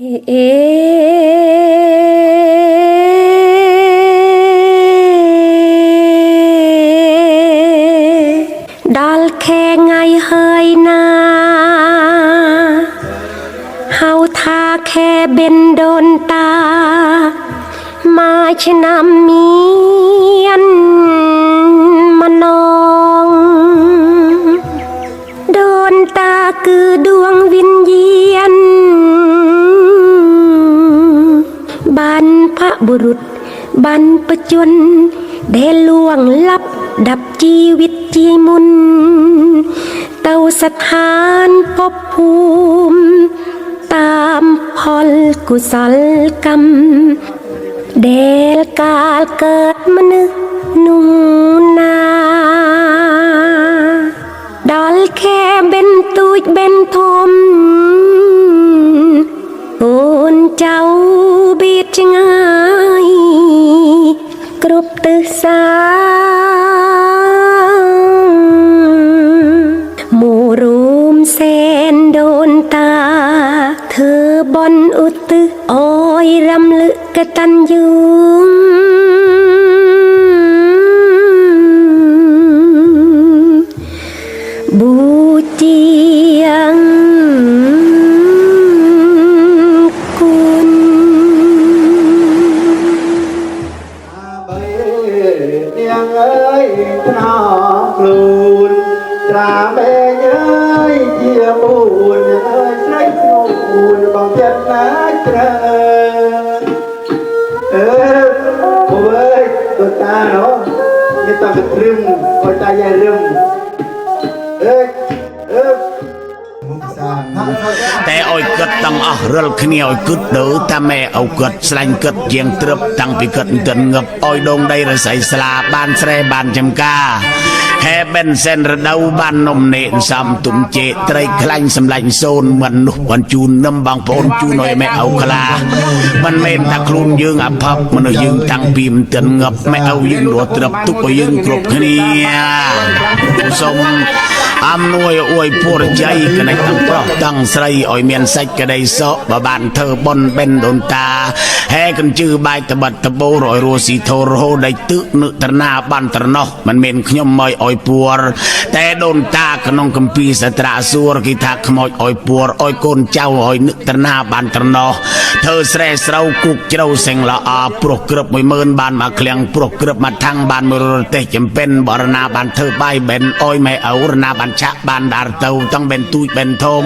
ดอลแค่ไงเฮยนาเฮาทาแค่เบนโดนตา มาชนะมียนมานอง โดนตาคือ บุรุษ บรรพจนเดลวงลับดับชีวิตจีมุน เตาสถานพบภูมิ ตามพลกุศลกรรม เดลกาเกิดมนึกนุงนาดอลแค่เป็นตุยเป็นโท thơ bon út tư ôi râm lự cái tan dương. Bu chiang cun. Tiếng ơi nó luôn. Ra bé nhớ chia પોતાનો એ તમે પ્રેમ Pattaya RAM એક គិតទាំងអស់រិលគ្នាឲ្យគិតទៅតាម៉ែអោគិតស្លាញ់គិតជាងត្រឹបតាំងពីគិតទិនងឹបឲ្យដងដីរស័យស្លាបានស្រែបានចំការហែបិនសិនរដូវបាននំនេនសំទុំជេត្រីខ្លាញ់សម្លាញ់សូនមិននោះបានជូននឹមបងប្អូនជូនឲ្យម៉ែអោខ្លាមិនមែនថាខ្លួនយើងអភ័ព្វមនុស្សយើងតាំងពីមិនទិនងឹបម៉ែអោយើងរត់ត្រឹបទុកឲ្យយើងគ្រប់គ្នាសូមអំនួយអួយពុរជ័យកណិតទាំងប្រុសទាំងស្រីឲ្យមានសេចក្តីសុខបើបានធ្វើបុណ្យបិណ្ឌដូនតាហែកញ្ជឺបាយតបិតតបូរឲ្យរស់ស៊ីធរហូដៃទឹកនឹកត្រណាបានត្រណោះមិនមែនខ្ញុំមកឲ្យពួរតែដូនតាក្នុងកម្ពីសត្រាសួរគេថាខ្មោចឲ្យពួរឲ្យកូនចៅឲ្យនឹកត្រណាបានត្រណោះធ្វើស្រែស្រូវគុកជ្រៅសេងល្អព្រោះក្រឹប10000បានមកឃ្លាំងព្រោះក្រឹបមកថាំងបានមួយរទេសចំពេនបរណាបានធ្វើបាយបិណ្ឌអុយម៉ែឪរណាបានឆាក់បានដារទៅទាំងបិណ្ឌទូចបិណ្ឌធំ